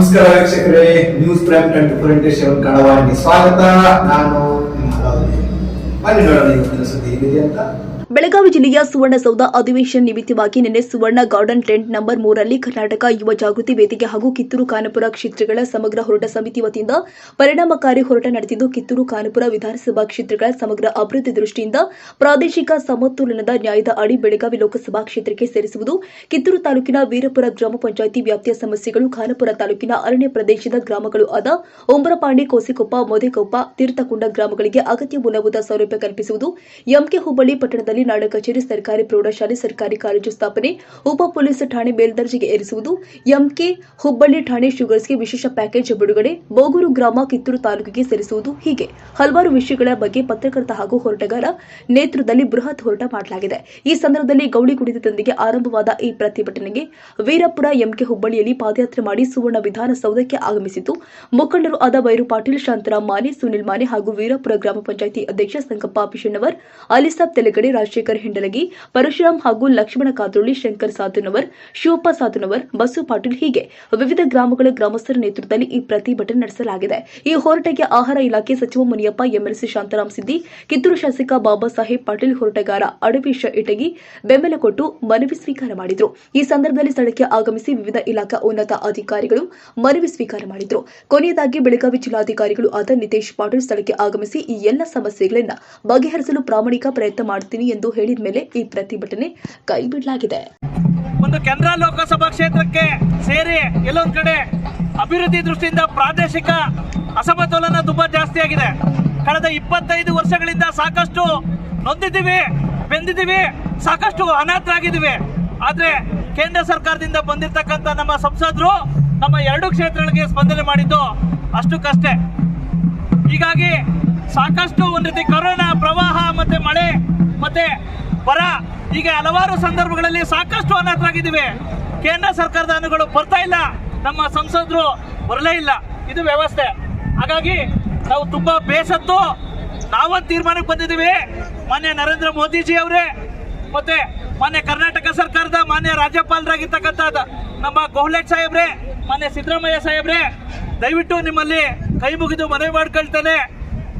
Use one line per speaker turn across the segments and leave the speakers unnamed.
ನಮಸ್ಕಾರ ವೀಕ್ಷಕರೇ news prime twenty four ಇಂಟು ಸ್ವಾಗತ ನಾನು ನಿಮ್ಮ. ಬನ್ನಿ ನೋಡೋಣ ಇವತ್ತಿನ ಸುದ್ದಿ ಏನಿದೆ ಅಂತ
ಬೆಳಗಾವಿ ಜಿಲ್ಲೆಯ ಸುವರ್ಣಸೌಧ ಅಧಿವೇಶನ ನಿಮಿತ್ತವಾಗಿ ನಿನ್ನೆ ಸುವರ್ಣ ಗಾರ್ಡನ್ ಟೆಂಟ್ ನಂಬರ್ ಮೂರರಲ್ಲಿ ಕರ್ನಾಟಕ ಯುವ ಜಾಗೃತಿ ವೇದಿಕೆ ಹಾಗೂ ಕಿತ್ತೂರು ಕಾನಪುರ ಕ್ಷೇತ್ರಗಳ ಸಮಗ್ರ ಹೋರಾಟ ಸಮಿತಿ ವತಿಯಿಂದ ಪರಿಣಾಮಕಾರಿ ಹೋರಾಟ ನಡೆದಿದ್ದು ಕಿತ್ತೂರು ಕಾನಪುರ ವಿಧಾನಸಭಾ ಕ್ಷೇತ್ರಗಳ ಸಮಗ್ರ ಅಭಿವೃದ್ಧಿ ದೃಷ್ಟಿಯಿಂದ ಪ್ರಾದೇಶಿಕ ಸಮತೋಲನದ ನ್ಯಾಯದ ಅಡಿ ಬೆಳಗಾವಿ ಲೋಕಸಭಾ ಕ್ಷೇತ್ರಕ್ಕೆ ಸೇರಿಸುವುದು, ಕಿತ್ತೂರು ತಾಲೂಕಿನ ವೀರಪುರ ಗ್ರಾಮ ಪಂಚಾಯಿತಿ ವ್ಯಾಪ್ತಿಯ ಸಮಸ್ಯೆಗಳು ಖಾನಪುರ ತಾಲೂಕಿನ ಅರಣ್ಯ ಪ್ರದೇಶದ ಗ್ರಾಮಗಳು ಆದ ಉಂಬರಪಾಂಡಿ ಕೋಸಿಕೊಪ್ಪ, ಮೊದೆಕೊಪ್ಪ, ತೀರ್ಥಕುಂಡ ಗ್ರಾಮಗಳಿಗೆ ಅಗತ್ಯ ಮೂಲಭೂತ ಸೌಲಭ್ಯ ಕಲ್ಪಿಸುವುದು, ಎಂಕೆ ಹುಬ್ಬಳ್ಳಿ ಪಟ್ಟಣದಲ್ಲಿ ನಾಡ ಕಚೇರಿ ಸರ್ಕಾರಿ ಪ್ರೌಢಶಾಲೆ, ಸರ್ಕಾರಿ ಕಾಲೇಜು ಸ್ಥಾಪನೆ, ಉಪ ಪೊಲೀಸ್ ಠಾಣೆ ಮೇಲ್ದರ್ಜೆಗೆ ಏರಿಸುವುದು, ಎಂಕೆ ಹುಬ್ಬಳ್ಳಿ ಠಾಣೆ ಶುಗರ್ಸ್ಗೆ ವಿಶೇಷ ಪ್ಯಾಕೇಜ್ ಬಿಡುಗಡೆ, ಬೋಗೂರು ಗ್ರಾಮ ಕಿತ್ತೂರು ತಾಲೂಕಿಗೆ ಸೇರಿಸುವುದು ಹೀಗೆ. ಹಲವಾರು ವಿಷಯಗಳ ಬಗ್ಗೆ ಪತ್ರಕರ್ತ ಹಾಗೂ ಹೋರಾಟಗಾರ ನೇತೃತ್ವದಲ್ಲಿ ಬೃಹತ್ ಹೋರಾಟ ಮಾಡಲಾಗಿದೆ. ಈ ಸಂದರ್ಭದಲ್ಲಿ ಗೌಳಿ ಕುಡಿತದೊಂದಿಗೆ ಆರಂಭವಾದ ಈ ಪ್ರತಿಭಟನೆಗೆ ವೀರಪುರ ಎಂಕೆ ಹುಬ್ಬಳ್ಳಿಯಲ್ಲಿ ಪಾದಯಾತ್ರೆ ಮಾಡಿ ಸುವರ್ಣ ವಿಧಾನಸೌಧಕ್ಕೆ ಆಗಮಿಸಿತು. ಮುಖಂಡರು ಆದ ಬೈರು ಪಾಟೀಲ್, ಶಾಂತರಾಮ್ ಮಾನೆ, ಸುನಿಲ್ ಮಾನೆ ಹಾಗೂ ವೀರಪುರ ಗ್ರಾಮ ಪಂಚಾಯಿತಿ ಅಧ್ಯಕ್ಷ ಸಂಕಪ್ಪ ಪಿಶಣ್ಣವರ್ ಅಲಿಸಾಬ್ ತೆಲಗಡೆ ರಾಜಶೇಖರ್ ಹಿಂಡಲಗಿ ಪರಶುರಾಮ್ ಹಾಗೂ ಲಕ್ಷ್ಮಣ ಕಾತೋಳಿ ಶಂಕರ್ ಸಾಧುನವರ್ ಶಿವಪ್ಪ ಸಾಧುನವರ್ ಬಸು ಪಾಟೀಲ್ ಹೀಗೆ ವಿವಿಧ ಗ್ರಾಮಗಳ ಗ್ರಾಮಸ್ಥರ ನೇತೃತ್ವದಲ್ಲಿ ಈ ಪ್ರತಿಭಟನೆ ನಡೆಸಲಾಗಿದೆ. ಈ ಹೋರಾಟಕ್ಕೆ ಆಹಾರ ಇಲಾಖೆ ಸಚಿವ ಮುನಿಯಪ್ಪ, ಎಂಎಲ್ಸಿ ಶಾಂತರಾಮ್ ಸಿದ್ದಿ, ಕಿತ್ತೂರು ಶಾಸಕ ಬಾಬಾ ಸಾಹೇಬ್ ಪಾಟೀಲ್ ಹೋರಾಟಗಾರ ಅಡವೀಶ ಇಟಗಿ ಬೆಂಬಲ ಕೊಟ್ಟು ಮನವಿ ಸ್ವೀಕಾರ ಮಾಡಿದ್ರು. ಈ ಸಂದರ್ಭದಲ್ಲಿ ಸ್ಥಳಕ್ಕೆ ಆಗಮಿಸಿ ವಿವಿಧ ಇಲಾಖಾ ಉನ್ನತ ಅಧಿಕಾರಿಗಳು ಮನವಿ ಸ್ವೀಕಾರ ಮಾಡಿದ್ರು. ಕೊನೆಯದಾಗಿ ಬೆಳಗಾವಿ ಜಿಲ್ಲಾಧಿಕಾರಿಗಳು ಆದ ನಿತೇಶ್ ಪಾಟೀಲ್ ಸ್ಥಳಕ್ಕೆ ಆಗಮಿಸಿ ಈ ಎಲ್ಲ ಸಮಸ್ಯೆಗಳನ್ನ ಬಗೆಹರಿಸಲು ಪ್ರಾಮಾಣಿಕ ಪ್ರಯತ್ನ ಮಾಡುತ್ತೀನಿ ಎಂದು ಹೇಳಿದ ಮೇಲೆ ಈ ಪ್ರತಿಭಟನೆ ಕೈಬಿಡಲಾಗಿದೆ.
ಒಂದು ಕೇಂದ್ರ ಲೋಕಸಭಾ ಕ್ಷೇತ್ರಕ್ಕೆ ಸೇರಿ ಎಲ್ಲೊಂದ್ ಕಡೆ ಅಭಿವೃದ್ಧಿ ದೃಷ್ಟಿಯಿಂದ ಪ್ರಾದೇಶಿಕ ಅಸಮತೋಲನ ತುಂಬಾ ಜಾಸ್ತಿ ಆಗಿದೆ. ಕಳೆದ ಇಪ್ಪತ್ತೈದು ವರ್ಷಗಳಿಂದ ಸಾಕಷ್ಟು ನೊಂದಿದ್ದೀವಿ, ಬೆಂದಿದ್ದೀವಿ, ಸಾಕಷ್ಟು ಅನಾಥರಾಗಿದ್ದೀವಿ. ಆದ್ರೆ ಕೇಂದ್ರ ಸರ್ಕಾರದಿಂದ ಬಂದಿರತಕ್ಕಂತ ನಮ್ಮ ಸಂಸದರು ನಮ್ಮ ಎರಡು ಕ್ಷೇತ್ರಗಳಿಗೆ ಸ್ಪಂದನೆ ಮಾಡಿದ್ದು ಅಷ್ಟಕ್ಕಷ್ಟೇ ಹೀಗಾಗಿ ಸಾಕಷ್ಟು ಒಂದು ರೀತಿ ಕೊರೋನಾ ಪ್ರವಾಹ ಮತ್ತೆ ಮಳೆ ಮತ್ತೆ ಬರ, ಈಗ ಹಲವಾರು ಸಂದರ್ಭಗಳಲ್ಲಿ ಸಾಕಷ್ಟು ಅನಾಥರಾಗಿದ್ದೀವಿ. ಕೇಂದ್ರ ಸರ್ಕಾರದ ಅನುಗಳು ಬರ್ತಾ ಇಲ್ಲ. ನಮ್ಮ ಸಂಸದರು ಬರಲೇ ಇಲ್ಲ. ಇದು ವ್ಯವಸ್ಥೆ. ಹಾಗಾಗಿ ನಾವು ತುಂಬಾ ಬೇಸತ್ತು ನಾವೊಂದು ತೀರ್ಮಾನಕ್ಕೆ ಬಂದಿದ್ದೀವಿ. ಮಾನ್ಯ ನರೇಂದ್ರ ಮೋದಿಜಿ ಅವರೇ, ಮತ್ತೆ ಮಾನ್ಯ ಕರ್ನಾಟಕ ಸರ್ಕಾರದ ಮಾನ್ಯ ರಾಜ್ಯಪಾಲರಾಗಿರ್ತಕ್ಕಂಥ ನಮ್ಮ ಗೋಹ್ಲೆಟ್ ಸಾಹೇಬ್ರೆ, ಮಾನ್ಯ ಸಿದ್ದರಾಮಯ್ಯ ಸಾಹೇಬ್ರೆ, ದಯವಿಟ್ಟು ನಿಮ್ಮಲ್ಲಿ ಕೈ ಮುಗಿದು ಮನವಿ ಮಾಡ್ಕೊಳ್ತೇನೆ.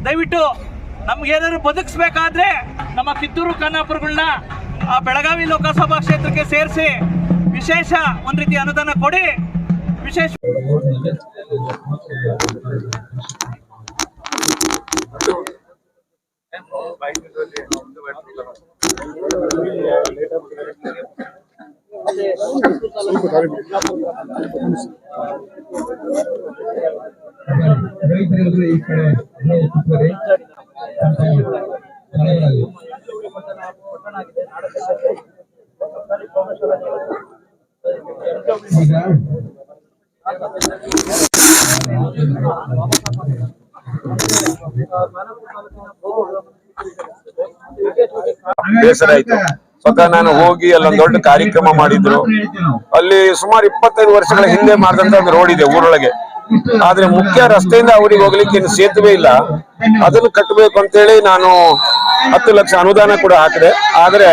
ದಯವಿಟ್ಟು ನಮ್ಗೇನಾದ್ರು ಬದುಕಿಸ್ಬೇಕಾದ್ರೆ ನಮ್ಮ ಕಿತ್ತೂರು ಖಾನಾಪುರಗಳನ್ನ ಆ ಬೆಳಗಾವಿ ಲೋಕಸಭಾ ಕ್ಷೇತ್ರಕ್ಕೆ ಸೇರಿಸಿ ವಿಶೇಷ ಒಂದ್ ರೀತಿ ಅನುದಾನ ಕೊಡಿ ವಿಶೇಷ
ಈ ಕಡೆ. ಈಗ
ಬೇಸರ ಆಯ್ತು. ಸ್ವತಃ ನಾನು ಹೋಗಿ ಅಲ್ಲೊಂದು ದೊಡ್ಡ ಕಾರ್ಯಕ್ರಮ ಮಾಡಿದ್ರು. ಅಲ್ಲಿ ಸುಮಾರು ಇಪ್ಪತ್ತೈದು ವರ್ಷಗಳ ಹಿಂದೆ ಮಾಡಿದಂತ ಒಂದು ರೋಡ್ ಇದೆ ಊರೊಳಗೆ. ಆದ್ರೆ ಮುಖ್ಯ ರಸ್ತೆಯಿಂದ ಅವರಿಗೆ ಹೋಗ್ಲಿಕ್ಕೆ ಏನು ಸೇತುವೆ ಇಲ್ಲ. ಅದನ್ನು ಕಟ್ಟಬೇಕು ಅಂತೇಳಿ ನಾನು ಹತ್ತು ಲಕ್ಷ ಅನುದಾನ ಕೂಡ ಹಾಕಿದೆ. ಆದ್ರೆ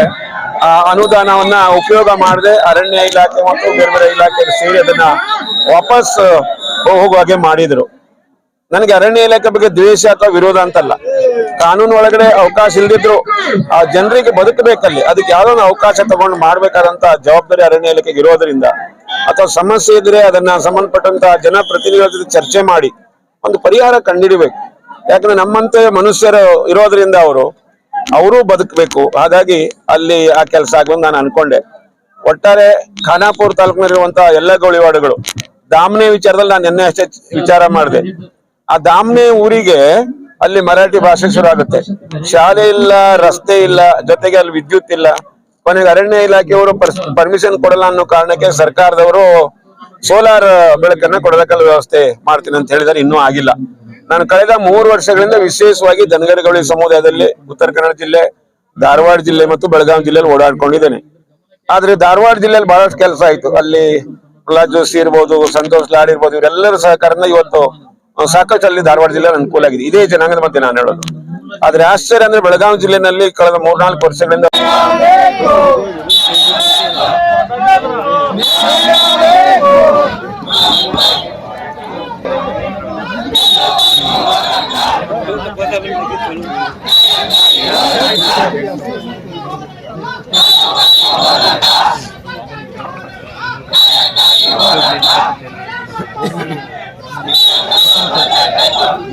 ಆ ಅನುದಾನವನ್ನ ಉಪಯೋಗ ಮಾಡದೆ ಅರಣ್ಯ ಇಲಾಖೆ ಮತ್ತು ಬೇರೆ ಬೇರೆ ಇಲಾಖೆ ಸೇರಿ ಅದನ್ನ ವಾಪಸ್ ಹೋಗುವ ಹಾಗೆ ಮಾಡಿದ್ರು. ನನಗೆ ಅರಣ್ಯ ಇಲಾಖೆ ಬಗ್ಗೆ ದ್ವೇಷ ಅಥವಾ ವಿರೋಧ ಅಂತಲ್ಲ. ಕಾನೂನು ಒಳಗಡೆ ಅವಕಾಶ ಇಲ್ದಿದ್ರು ಆ ಜನರಿಗೆ ಬದುಕಬೇಕಲ್ಲಿ. ಅದಕ್ಕೆ ಯಾವ್ದೊಂದು ಅವಕಾಶ ತಗೊಂಡು ಮಾಡ್ಬೇಕಾದಂತ ಜವಾಬ್ದಾರಿ ಅರಣ್ಯ ಇಲಾಖೆಗೆ ಇರೋದ್ರಿಂದ. ಅಥವಾ ಸಮಸ್ಯೆ ಇದ್ರೆ ಅದನ್ನ ಸಂಬಂಧಪಟ್ಟಂತ ಜನಪ್ರತಿನಿಧಿಗಳ ಜೊತೆ ಚರ್ಚೆ ಮಾಡಿ ಒಂದು ಪರಿಹಾರ ಕಂಡಿಡಿಬೇಕು ಯಾಕಂದ್ರೆ ನಮ್ಮಂತೆ ಮನುಷ್ಯರು ಇರೋದ್ರಿಂದ ಅವರು ಅವರು ಬದುಕಬೇಕು. ಹಾಗಾಗಿ ಅಲ್ಲಿ ಆ ಕೆಲಸ ಆಗುವಂತ ನಾನು ಅನ್ಕೊಂಡೆ. ಒಟ್ಟಾರೆ ಖಾನಾಪುರ ತಾಲೂಕಿನಲ್ಲಿರುವಂತಹ ಎಲ್ಲ ಗೋಳಿವಾಡಗಳು ದಾಮ್ನೆ ವಿಚಾರದಲ್ಲಿ ನಾನು ನಿನ್ನೆ ಅಷ್ಟೇ ವಿಚಾರ ಮಾಡಿದೆ. ಆ ದಾಮ್ನೆ ಊರಿಗೆ ಅಲ್ಲಿ ಮರಾಠಿ ಭಾಷೆ ಶುರು ಆಗುತ್ತೆ. ಶಾಲೆ ಇಲ್ಲ, ರಸ್ತೆ ಇಲ್ಲ, ಜೊತೆಗೆ ಅಲ್ಲಿ ವಿದ್ಯುತ್ ಇಲ್ಲ. ಕೊನೆಗೆ ಅರಣ್ಯ ಇಲಾಖೆಯವರು ಪರ್ಮಿಷನ್ ಕೊಡಲ್ಲ ಅನ್ನೋ ಕಾರಣಕ್ಕೆ ಸರ್ಕಾರದವರು ಸೋಲಾರ್ ಬೆಳಕನ್ನ ಕೊಡೋದಕ್ಕೆಲ್ಲ ವ್ಯವಸ್ಥೆ ಮಾಡ್ತೀನಿ ಅಂತ ಹೇಳಿದಾರೆ ಇನ್ನೂ ಆಗಿಲ್ಲ. ನಾನು ಕಳೆದ ಮೂರು ವರ್ಷಗಳಿಂದ ವಿಶೇಷವಾಗಿ ದನಗರಗೌಳಿ ಸಮುದಾಯದಲ್ಲಿ ಉತ್ತರ ಕನ್ನಡ ಜಿಲ್ಲೆ, ಧಾರವಾಡ ಜಿಲ್ಲೆ ಮತ್ತು ಬೆಳಗಾವಿ ಜಿಲ್ಲೆಯಲ್ಲಿ ಓಡಾಡ್ಕೊಂಡಿದ್ದೇನೆ. ಆದ್ರೆ ಧಾರವಾಡ ಜಿಲ್ಲೆಯಲ್ಲಿ ಬಹಳಷ್ಟು ಕೆಲಸ ಆಯ್ತು. ಅಲ್ಲಿ ಪ್ರಹ್ಲಾದ್ ಜೋಶಿ ಇರ್ಬೋದು, ಸಂತೋಷ್ ಲಾಡ್ ಇರ್ಬೋದು, ಇವರೆಲ್ಲರ ಸಹಕಾರದಿಂದ ಇವತ್ತು ಸಾಕಷ್ಟು ಅಲ್ಲಿ ಧಾರವಾಡ ಜಿಲ್ಲೆ ಅನುಕೂಲ ಆಗಿದೆ. ಇದೇ ಜನಾಂಗದ ಮತ್ತೆ ನಾನು ಹೇಳೋದು. ಆದ್ರೆ ಆಶ್ಚರ್ಯ ಅಂದ್ರೆ ಬೆಳಗಾವಿ ಜಿಲ್ಲೆನಲ್ಲಿ ಕಳೆದ ಮೂರ್ನಾಲ್ಕು ವರ್ಷಗಳಿಂದ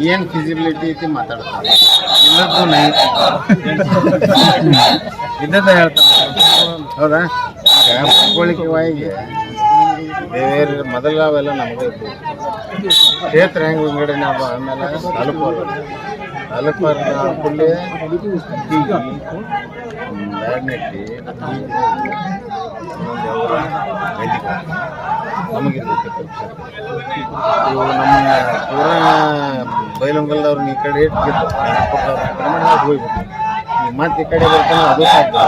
ಏನ್ ಫಿಸಿಬಿಲಿಟಿ ಐತಿ ಮಾತಾಡ್ತಾರೆ ಇಲ್ಲದ್ದು ನೈ ಹೌದಾ? ಈಗ ಭೌಗೋಳಿಕವಾಗಿ ಬೇರೆ ಮೊದಲ ಅವೆಲ್ಲ ನಮಗೆ ಕ್ಷೇತ್ರ ಹೆಂಗೆ ವಿಂಗಡಣೆ ನಾವು ಆಮೇಲೆ ತಾಲೂಕು ತಾಲೂಕು ಅವರ ಬ್ಯಾಡ್ನೆಟ್ಟಿ ನಮಗೆ ಇವು ನಮ್ಮ ಪೂರಾ ಬೈಲೊಂಗಲ್ದವ್ರನ್ನ ಈ ಕಡೆ ಇಟ್ಟು ಹೋಗ್ಬಿಟ್ಟು ಮತ್ತೆ ಈ ಕಡೆ ಬರ್ತಾನೆ ಅದು ಸಾಧ್ಯ.